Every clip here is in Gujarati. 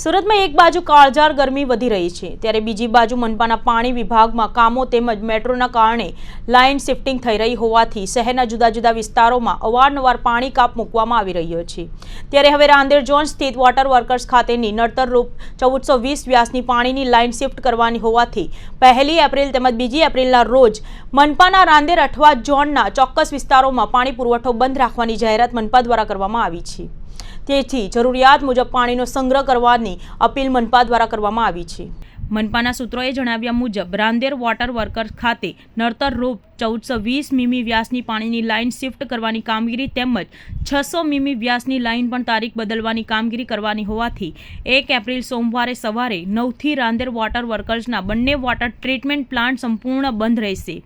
સુરતમાં એક બાજુ કાળઝાળ ગરમી વધી રહી છે, ત્યારે બીજી બાજુ મનપાના પાણી વિભાગમાં કામો તેમજ મેટ્રોના કારણે લાઇન શિફ્ટિંગ થઈ રહી હોવાથી શહેરના જુદા જુદા વિસ્તારોમાં અવારનવાર પાણી કાપ મૂકવામાં આવી રહ્યો છે. ત્યારે હવે રાંદેર ઝોન સ્થિત વોટર વર્કર્સ ખાતેની નડતરરૂપ ચૌદસો વીસ વ્યાસની પાણીની લાઇન શિફ્ટ કરવાની હોવાથી પહેલી એપ્રિલ તેમજ બીજી એપ્રિલના રોજ મનપાના રાંદેર અઠવા ઝોનના ચોક્કસ વિસ્તારોમાં પાણી પુરવઠો બંધ રાખવાની જાહેરાત મનપા દ્વારા કરવામાં આવી છે. તેથી જરૂરિયાત મુજબ પાણીનો સંગ્રહ કરવાની અપીલ મનપા દ્વારા કરવામાં આવી છે. મનપાના સૂત્રોએ જણાવ્યા મુજબ રાંદેર વોટર વર્કર ખાતે નડતર રૂપ ચૌદસો વીસ મીમી વ્યાસની પાણીની લાઇન શિફ્ટ કરવાની કામગીરી તેમજ છસો મીમી વ્યાસની લાઇન પણ તારીખ બદલવાની કામગીરી કરવાની હોવાથી એક એપ્રિલ સોમવારે સવારે નવથી રાંદેર વોટર વર્કર્સના બંને વોટર ટ્રીટમેન્ટ પ્લાન્ટ સંપૂર્ણ બંધ રહેશે.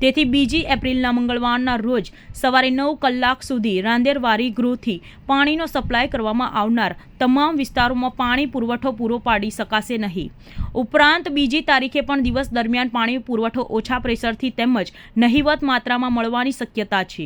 તેથી બીજી એપ્રિલના મંગળવારના રોજ સવારે નવ કલાક સુધી રાંદેરવારી ગૃહથી પાણીનો સપ્લાય કરવામાં આવનાર તમામ વિસ્તારોમાં પાણી પુરવઠો પૂરો પાડી શકાશે નહીં. ઉપરાંત બીજી તારીખે પણ દિવસ દરમિયાન પાણી પુરવઠો ઓછા પ્રેશરથી તેમજ નહિવત માત્રામાં મળવાની શક્યતા છે.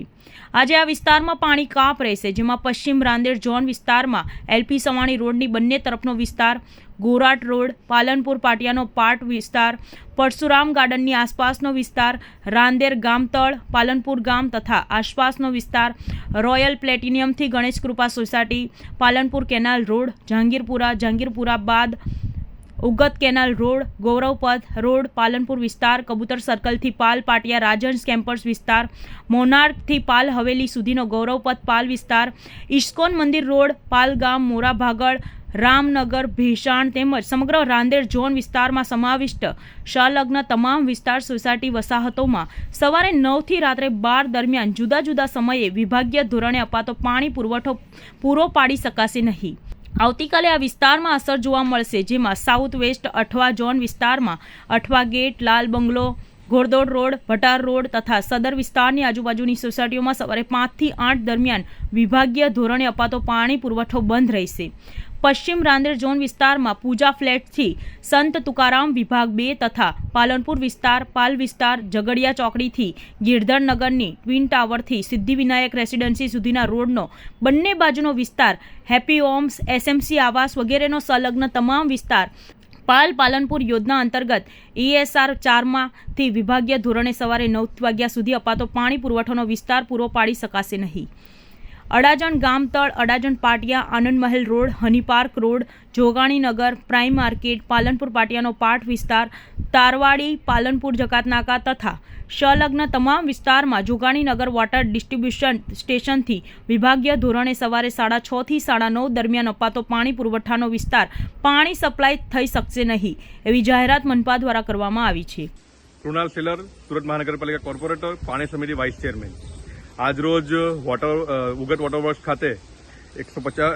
આજે આ વિસ્તારમાં પાણી કાપ રહેશે, જેમાં પશ્ચિમ રાંદેર ઝોન વિસ્તારમાં એલપી સવાણી રોડની બંને તરફનો વિસ્તાર, ગોરાટ રોડ, પાલનપુર પાટિયાનો પાર્ટ વિસ્તાર, પરશુરામ ગાર્ડનની આસપાસનો વિસ્તાર, રાંદેર ગામતળ પાલનપુર ગામ તથા આસપાસનો વિસ્તાર, royal પ્લેટિનિયમથી Ganesh Krupa society, Palanpur canal road, Jahangirpura Jahangirpura બાદ Ugat canal road, Gauravpath road, Palanpur વિસ્તાર, કબૂતર સર્કલથી પાલ પાટિયા રાજન્સ કેમ્પસ વિસ્તાર મોનાર્કથી પાલ હવેલી સુધીનો ગૌરવપથ પાલ વિસ્તાર ઇસ્કોન મંદિર રોડ, પાલગામ, મોરાભાગળ મોરા ભાગળ રામનગર ભીષાણ તેમજ સમગ્ર રાંદેર ઝોન વિસ્તારમાં સમાવિષ્ટ સંલગ્ન તમામ વિસ્તાર સોસાયટી વસાહતોમાં સવારે નવથી રાત્રે બાર દરમિયાન જુદા જુદા સમયે વિભાગીય ધોરણે અપાતો પાણી પુરવઠો પૂરો પાડી શકાશે નહીં. આવતીકાલે આ વિસ્તારમાં અસર જોવા મળશે. જેમાં સાઉથ વેસ્ટ અઠવા ઝોન વિસ્તારમાં Athwa gate, Lal bungalow, Ghoddod road, Bhatar road તથા સદર વિસ્તારની આજુબાજુની સોસાયટીઓમાં સવારે પાંચથી આઠ દરમિયાન વિભાગીય ધોરણે અપાતો પાણી પુરવઠો બંધ રહેશે. પશ્ચિમ રાંદેર ઝોન વિસ્તારમાં પૂજા ફ્લેટથી સંત તુકારામ વિભાગ બે તથા પાલનપુર વિસ્તાર, પાલ વિસ્તાર, ઝઘડિયા ચોકડીથી ગિરધરનગરની ટ્વિન ટાવરથી સિદ્ધિવિનાયક રેસિડેન્સી સુધીના રોડનો બંને બાજુનો વિસ્તાર, હેપી હોમ્સ, એસએમસી આવાસ વગેરેનો સંલગ્ન તમામ વિસ્તાર પાલ પાલનપુર યોજના અંતર્ગત ઈએસઆર ચારમાંથી વિભાગીય ધોરણે સવારે નવ વાગ્યા સુધી અપાતો પાણી પુરવઠાનો વિસ્તાર પૂરો પાડી શકાશે નહીં. Adajan ગામતળ Adajan Patiya, Anand Mahal road, honey park road Joganinagar prime market, Palanpur પાટિયાનો પાટ વિસ્તાર, તારવાડી, પાલનપુર, જકાતનાકા તથા સંલગ્ન તમામ વિસ્તારમાં જોગાણીનગર વોટર ડિસ્ટ્રીબ્યુશન સ્ટેશનથી વિભાગીય ધોરણે સવારે સાડા છથી સાડા નવ દરમિયાન અપાતો પાણી પુરવઠાનો વિસ્તાર પાણી સપ્લાય થઈ શકશે નહીં એવી જાહેરાત મનપા દ્વારા કરવામાં આવી છે. કૃણાલ સેલર, સુરત મહાનગરપાલિકા કોર્પોરેટર, પાણી સમિતિ વાઇસ ચેરમેન. આજરોજ વોટર ઉગત વોટર વર્ક્સ ખાતે એકસો પચાસ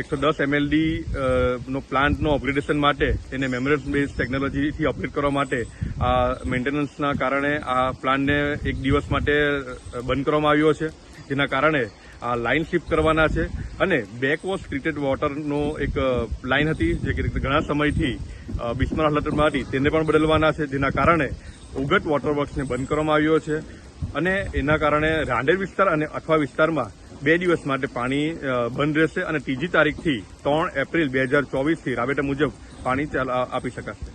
એકસો દસ એમએલડી નો પ્લાન્ટનો અપગ્રેડેશન માટે એને મેમરસ બેઝ ટેકનોલોજીથી અપગ્રેડ કરવા માટે આ મેન્ટેનન્સના કારણે આ પ્લાન્ટને એક દિવસ માટે બંધ કરવામાં આવ્યો છે. જેના કારણે આ લાઇન શિફ્ટ કરવાના છે અને બેકવોશ ટ્રીટેડ વોટરનો એક લાઇન હતી જે ઘણા સમયથી બિસ્માર હાલતમાં હતી તેને પણ બદલવાના છે. જેના કારણે ઉગત વોટર વર્ક્સને બંધ કરવામાં આવ્યો છે. અને એના કારણે રાંદેર વિસ્તાર અને અઠવા વિસ્તારમાં બે દિવસ માટે પાણી બંધ રહેશે અને ત્રીજી તારીખથી ત્રણ એપ્રિલ બે હજાર ચોવીસથી રાબેટા મુજબ પાણી આપી શકાશે.